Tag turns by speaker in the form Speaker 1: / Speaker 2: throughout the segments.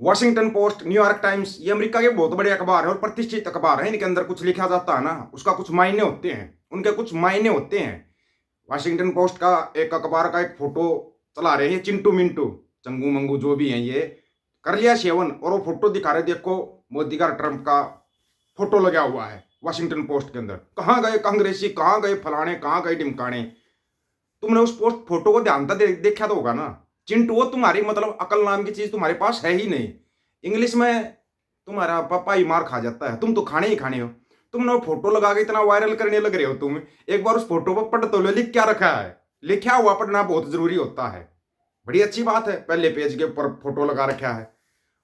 Speaker 1: Washington Post New York Times ये America के बहुत बड़े अखबार है और प्रतिष्ठित अखबार है। इनके अंदर कुछ लिखा जाता है ना उसका कुछ मायने होते हैं। उनके कुछ मायने होते हैं। वाशिंगटन पोस्ट का एक अखबार का एक फ़ोटो चला रहे हैं चिंटू मिंटू चंगू मंगू जो भी हैं ये। कर लिया सेवन और वो फ़ोटो दिखा रहे देखो मोदी का ट्रंप का फ़ोटो लगा हुआ है वाशिंगटन पोस्ट के अंदर। कहाँ गए कांग्रेसी कहाँ गए फलाने कहाँ गए टिमकाने तुमने उस पोस्ट फ़ोटो को ध्यान से दे, देखा तो होगा ना। चिंटू तुम्हारी मतलब अकल नाम की चीज़ तुम्हारे पास है ही नहीं। इंग्लिश में तुम्हारा पापा ही मार खा जाता है। तुम तो खाने ही खाने हो। तुमने वो फ़ोटो लगा के इतना वायरल करने लग रहे हो तुम। एक बार उस फ़ोटो पर पढ़ तो लो, लिख क्या रखा है? लिखा हुआ पढ़ना बहुत ज़रूरी होता है। बड़ी अच्छी बात है, पहले पेज के ऊपर फ़ोटो लगा रखा है।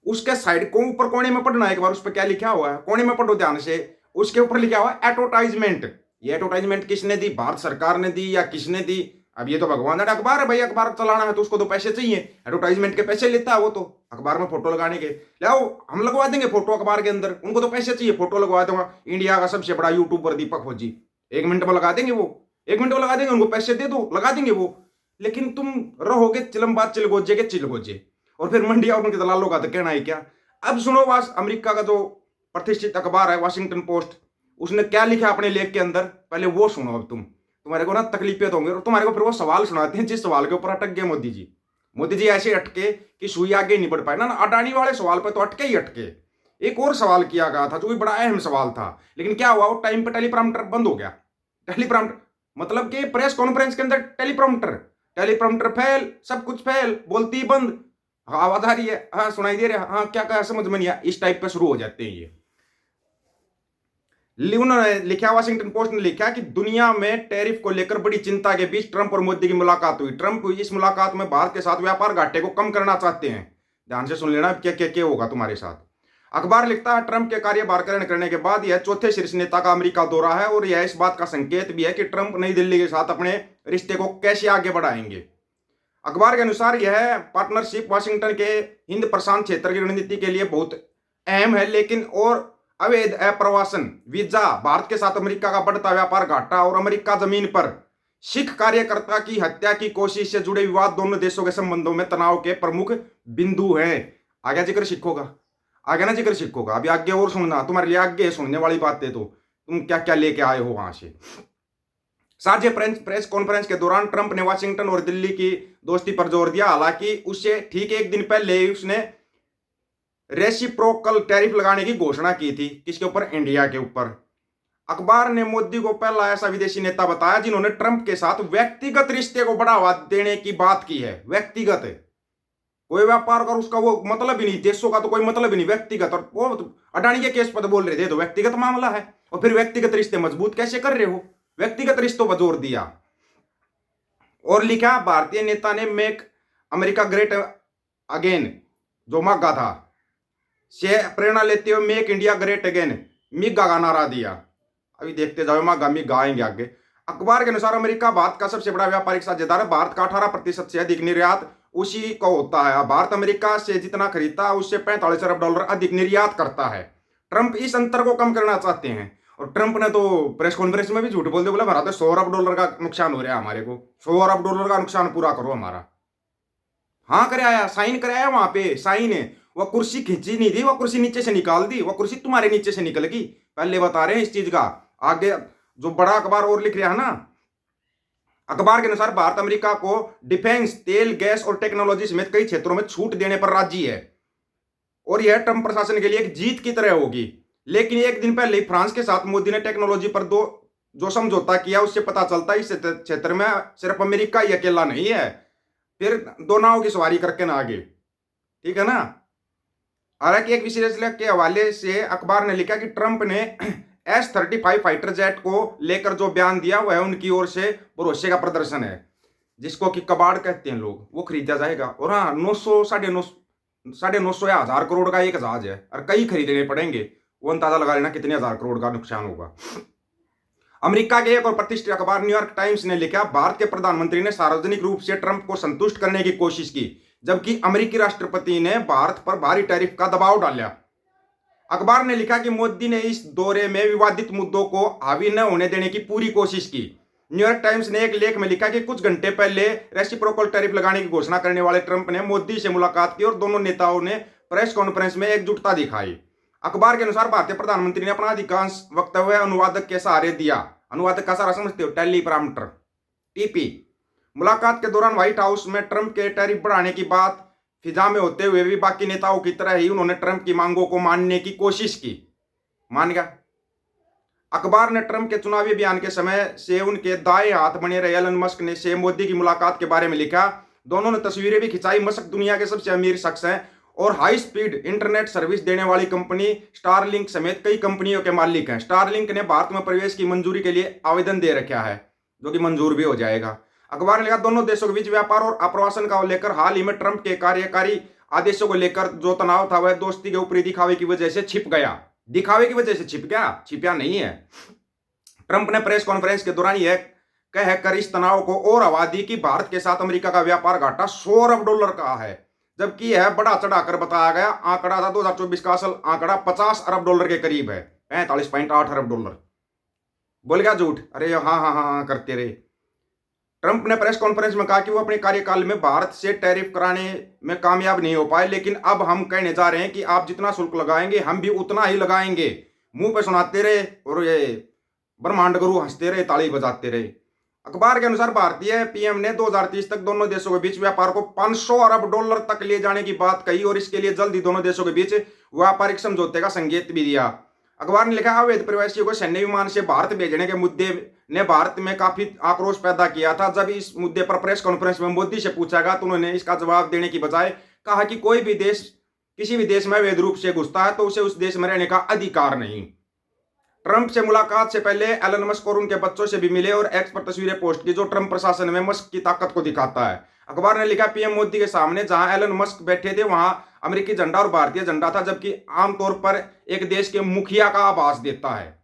Speaker 1: उसके साइड को ऊपर कोने में पढ़ना, एक बार उस पर क्या लिखा हुआ है? कोने में पढ़ो ध्यान से। उसके ऊपर लिखा हुआ है एडवर्टाइजमेंट ये एडवर्टाइजमेंट किसने दी? भारत सरकार ने दी या किसने दी? अब ये तो भगवान का अखबार है भाई, अखबार चलाना है तो उसको तो पैसे चाहिए। एडवर्टाइजमेंट के पैसे लेता है वो तो। अखबार में फ़ोटो लगाने के। लाओ, हम लगवा देंगे फ़ोटो अखबार के अंदर। उनको तो पैसे चाहिए फ़ोटो लगवा दूँगा। इंडिया का सबसे बड़ा यूट्यूबर दीपक फौजी एक मिनट में लगा देंगे वो। एक मिनट में लगा देंगे, उनको पैसे दे दो, लगा देंगे वो। लेकिन तुम रहोगे चिलमबाद चिलगोजे के चिलगोजे। और फिर मंडिया और उनके दलालों का तो कहना है क्या? अब सुनो वास, अमेरिका का जो प्रतिष्ठित अखबार है वाशिंगटन पोस्ट उसने क्या लिखा अपने लेख के अंदर? पहले वो सुनो अब तुम। तुम्हारे को ना तकलीफें तो होंगे और तुम्हारे को फिर वो सवाल सुनाते हैं, जिस सवाल के ऊपर अटक गए मोदी जी। मोदी जी ऐसे अटके कि सुई आगे नहीं बढ़ पाए। ना अडानी वाले सवाल पर तो अटके ही अटके। एक और सवाल किया गया था, जो भी बड़ा अहम सवाल था। लेकिन क्या हुआ, वो टाइम पे टेलीप्रॉम्प्टर बंद हो गया। टेलीप्रॉम्प्टर मतलब कि प्रेस कॉन्फ्रेंस के अंदर टेलीप्रॉम्प्टर। टेलीप्रॉम्प्टर फेल, सब कुछ फेल, बोलती बंद। हाँ आवाज़ आ रही है। हाँ सुनाई दे रहा हाँ। क्या क्या समझ में नहीं आया। इस टाइप पे शुरू हो जाते हैं ये। उन्होंने लिखा वाशिंगटन पोस्ट ने लिखा कि दुनिया में टैरिफ को लेकर बड़ी चिंता के बीच ट्रंप और मोदी की मुलाकात हुई। ट्रंप इस मुलाकात में भारत के साथ व्यापार घाटे को कम करना चाहते हैं। ध्यान से सुन लेना क्या क्या क्या होगा तुम्हारे साथ। अखबार लिखता है ट्रंप के कार्यभार ग्रहण करने के बाद यह चौथे शीर्ष नेता का अमेरिका दौरा है और यह इस बात का संकेत भी है कि ट्रंप नई दिल्ली के साथ अपने रिश्ते को कैसे आगे बढ़ाएँगे। अखबार के अनुसार यह पार्टनरशिप वाशिंगटन के हिंद प्रशांत क्षेत्र की रणनीति के लिए बहुत अहम है, लेकिन और अवैध अप्रवासन, वीज़ा, भारत के साथ अमेरिका का बढ़ता व्यापार घाटा और अमेरिका ज़मीन पर सिख कार्यकर्ता की हत्या की कोशिश से जुड़े विवाद दोनों देशों के संबंधों में तनाव के प्रमुख बिंदु हैं। आगे ज़िक्र सिखों का आगे ना ज़िक्र सिखों का अभी आगे और सुनना। तुम्हारे लिए आगे सुनने वाली बातें तो। तुम क्या क्या लेके आए हो वहाँ से? साझे प्रेस कॉन्फ्रेंस के दौरान ट्रंप ने वाशिंगटन और दिल्ली की दोस्ती पर ज़ोर दिया। हालाँकि उससे ठीक एक दिन पहले उसने रेसिप्रोकल टैरिफ लगाने की घोषणा की थी। किसके ऊपर? इंडिया के ऊपर। अखबार ने मोदी को पहला ऐसा विदेशी नेता बताया जिन्होंने ट्रंप के साथ व्यक्तिगत रिश्ते को बढ़ावा देने की बात की है। व्यक्तिगत। कोई व्यापार कर उसका वो मतलब ही नहीं। देशों का तो कोई मतलब ही नहीं। व्यक्तिगत। और वो अडानी के केस पर तो बोल रहे थे तो व्यक्तिगत मामला है। और फिर व्यक्तिगत रिश्ते मज़बूत कैसे कर रहे हो? व्यक्तिगत रिश्तों पर ज़ोर दिया। और लिखा, भारतीय नेता ने मेक अमेरिका ग्रेट अगेन जो मांगा था। से प्रेरणा लेते हुए make India great again. MIGA का नारा दिया। अभी देखते जाओ, मागा मिगा आएँगे आगे। अखबार के अनुसार अमेरिका भारत का सबसे बड़ा व्यापारिक साझेदार है भारत का अठारह प्रतिशत से अधिक निर्यात उसी को होता है। भारत अमेरिका से जितना खरीदता है, उससे पैंतालीस अरब डॉलर अधिक निर्यात करता है। ट्रंप इस अंतर को कम करना चाहते हैं। और ट्रंप ने तो प्रेस कॉन्फ्रेंस में भी झूठ बोल दिया बोला, भारत सौ अरब डॉलर का नुकसान हो रहा है हमारे को। सौ अरब डॉलर का नुकसान पूरा करो हमारा। हाँ कराया, साइन कराया वहाँ पे, साइन है। वह कुर्सी खींची नहीं थी, वह कुर्सी नीचे से निकाल दी, वह कुर्सी तुम्हारे नीचे से निकल गई। पहले बता रहे हैं इस चीज़ का। आगे जो बड़ा अखबार और लिख रहा है ना, अखबार के अनुसार भारत अमेरिका को डिफेंस, तेल, गैस और टेक्नोलॉजी समेत कई क्षेत्रों में छूट देने पर राज़ी है। और यह ट्रंप प्रशासन के लिए एक जीत की तरह होगी। लेकिन एक दिन पहले फ्रांस के साथ मोदी ने टेक्नोलॉजी पर दो, जो समझौता किया, उससे पता चलता है इस क्षेत्र में सिर्फ़ अमेरिका ही अकेला नहीं है। फिर दो नाव की सवारी करके ना आगे। ठीक है ना? हालाँकि एक विश्लेषण के हवाले से अखबार ने लिखा कि ट्रंप ने S thirty five fighter jet को लेकर जो बयान दिया, वह उनकी ओर से भरोसे का प्रदर्शन है, जिसको कि कबाड़ कहते हैं लोग। वो खरीदा जाएगा। और हाँ नौ सौ, साढ़े नौ साढ़े नौ सौ या हज़ार करोड़ का एक जहाज़ है, और कई खरीदने पड़ेंगे। वो अंदाज़ा लगा लेना कितने हज़ार करोड़ का नुकसान होगा। अमेरिका के एक और प्रतिष्ठित अखबार न्यूयॉर्क टाइम्स ने लिखा, भारत के प्रधानमंत्री ने सार्वजनिक रूप से ट्रंप को संतुष्ट करने की कोशिश की। जबकि अमेरिकी राष्ट्रपति ने भारत पर भारी टैरिफ का दबाव डाला। अखबार ने लिखा कि मोदी ने इस दौरे में विवादित मुद्दों को हावी न होने देने की पूरी कोशिश की। न्यूयॉर्क टाइम्स ने एक लेख में लिखा कि कुछ घंटे पहले रेसिप्रोकल टैरिफ लगाने की घोषणा करने वाले ट्रंप ने मोदी से मुलाकात की और दोनों नेताओं ने प्रेस कॉन्फ्रेंस में एकजुटता दिखाई। अखबार के अनुसार भारतीय प्रधानमंत्री ने अपना अधिकांश वक्तव्य अनुवादक के सहारे दिया। अनुवादक का सारा समझते हो, टेलीप्राम्टर, टीपी। मुलाकात के दौरान व्हाइट हाउस में ट्रंप के टैरिफ बढ़ाने की बात, फिजा में होते हुए भी बाकी नेताओं की तरह ही उन्होंने ट्रंप की मांगों को मानने की कोशिश की। मान गया। अखबार ने ट्रंप के चुनावी अभियान के समय से उनके दाएँ हाथ बने रहे एलन मस्क ने से मोदी की मुलाकात के बारे में लिखा, दोनों ने तस्वीरें भी खिंचाई, मस्क दुनिया के सबसे अमीर शख्स हैं और हाई स्पीड इंटरनेट सर्विस देने वाली कंपनी स्टारलिंक समेत कई कंपनियों के मालिक हैं। स्टारलिंक ने भारत में प्रवेश की मंजूरी के लिए आवेदन दे रखा है, जो कि मंजूर भी हो जाएगा। अखबार ने लिखा, दोनों देशों के बीच व्यापार और आप्रवासन का लेकर हाल ही में ट्रंप के कार्यकारी आदेशों को लेकर जो तनाव था, वह दोस्ती के ऊपरी दिखावे की वजह से छिप गया। दिखावे की वजह से छिप गया? छिपया नहीं है। ट्रंप ने प्रेस कॉन्फ्रेंस के दौरान यह कह कर, इस तनाव को और हवा दी कि भारत के साथ अमेरिका का व्यापार घाटा सौ अरब डॉलर का है। जबकि यह बड़ा चढ़ाकर बताया गया, आंकड़ा था 2024 का असल आंकड़ा 50 अरब डॉलर के करीब है, पैंतालीस पॉइंट आठ अरब डॉलर। बोल गया झूठ। अरे हाँ हाँ हाँ हाँ करते रहे। ट्रंप ने प्रेस कॉन्फ्रेंस में कहा कि वो अपने कार्यकाल में भारत से टैरिफ कराने में कामयाब नहीं हो पाए, लेकिन अब हम कहने जा रहे हैं कि आप जितना शुल्क लगाएँगे, हम भी उतना ही लगाएँगे। मुँह पे सुनाते रहे और ये ब्रह्मांड गुरु हँसते रहे, ताली बजाते रहे। अखबार के अनुसार भारतीय पीएम ने 2030 तक दोनों देशों के बीच व्यापार को 500 अरब डॉलर तक ले जाने की बात कही और इसके लिए जल्द ही दोनों देशों के बीच व्यापारिक समझौते का संकेत भी दिया। अखबार ने लिखा अवैध प्रवासियों को सैन्य विमान से भारत भेजने के मुद्दे ने भारत में काफ़ी आक्रोश पैदा किया था। जब इस मुद्दे पर प्रेस कॉन्फ्रेंस में मोदी से पूछा गया तो उन्होंने इसका जवाब देने की बजाय कहा कि कोई भी देश, किसी भी देश में अवैध रूप से घुसता है तो उसे उस देश में रहने का अधिकार नहीं। ट्रंप से मुलाकात से पहले एलन मस्क और उनके बच्चों से भी मिले और एक्स पर तस्वीरें पोस्ट की, जो ट्रंप प्रशासन में मस्क की ताकत को दिखाता है। अखबार ने लिखा, पीएम मोदी के सामने, जहाँ एलन मस्क बैठे थे, वहाँ अमेरिकी झंडा और भारतीय झंडा था, जबकि आमतौर पर एक देश के मुखिया का आभास देता है।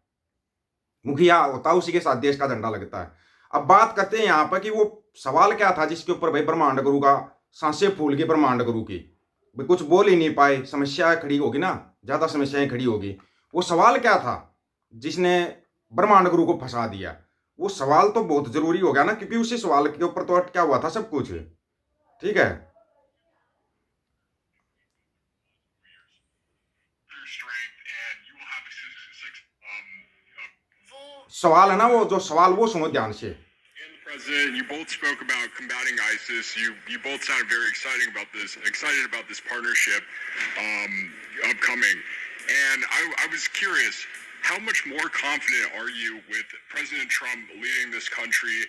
Speaker 1: मुखिया होता है उसी के साथ देश का झंडा लगता है। अब बात करते हैं यहाँ पर कि वो सवाल क्या था जिसके ऊपर भाई ब्रह्मांड गुरु का सांसे फूल की ब्रह्मांड गुरु की। कुछ बोल ही नहीं पाए समस्या खड़ी होगी ना, ज़्यादा समस्याएँ खड़ी होगी। वो सवाल क्या था जिसने ब्रह्मांड गुरु को फंसा दिया? वो सवाल तो बहुत ज़रूरी हो गया ना, क्योंकि उसी सवाल के ऊपर तो क्या हुआ था सब कुछ। ठीक है? સવાલના જો um,
Speaker 2: President, you both spoke about combating ISIS. You you both sound very excited about this, excited about this partnership um, upcoming. And I, I was curious, how much more confident are you with President Trump leading this country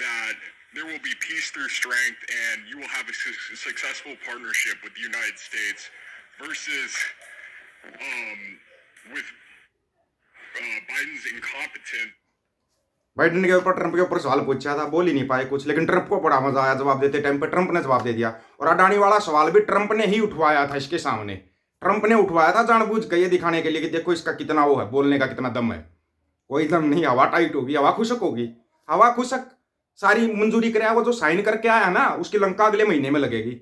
Speaker 2: that there will be peace through strength and you will have a su- successful partnership with the United States versus um, with uh, Biden's incompetent
Speaker 1: Biden के ऊपर Trump के ऊपर सवाल पूछा था बोल ही नहीं पाए कुछ लेकिन ट्रंप को बड़ा मज़ा आया जवाब देते टाइम पे ट्रंप ने जवाब दे दिया। और अडानी वाला सवाल भी ट्रंप ने ही उठवाया था इसके सामने। ट्रंप ने उठवाया था जानबूझ के ये दिखाने के लिए कि देखो इसका कितना वो है बोलने का कितना दम है। कोई दम नहीं हवा टाइट होगी हवा खुशक होगी। हवा खुशक सारी मंजूरी कराया वो जो साइन करके आया ना उसकी लंका अगले महीने में लगेगी।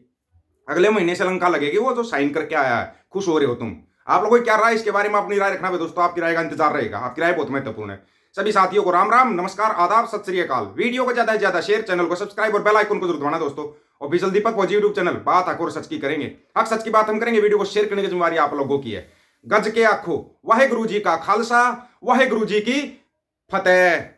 Speaker 1: अगले महीने से लंका लगेगी वो जो साइन करके आया है खुश हो रहे हो तुम। आप लोगों की क्या राय इसके बारे में अपनी राय रखना दोस्तों। आपकी राय का इंतज़ार रहेगा। आपकी राय बहुत महत्वपूर्ण है। सभी साथियों को राम राम, नमस्कार, आदाब, सत श्री अकाल। वीडियो को ज़्यादा से ज़्यादा शेयर, चैनल को सब्सक्राइब और बेल आइकन को ज़रूर दबाना दोस्तों। ऑफिशियल दीपक फौजी यूट्यूब चैनल, बात हक और सच की करेंगे। हक, सच की बात हम करेंगे। वीडियो को शेयर करने की जिम्मेवारी आप लोगों की है। गज के आखो वाहे गुरु जी का खालसा वाहे गुरु जी की फतेह।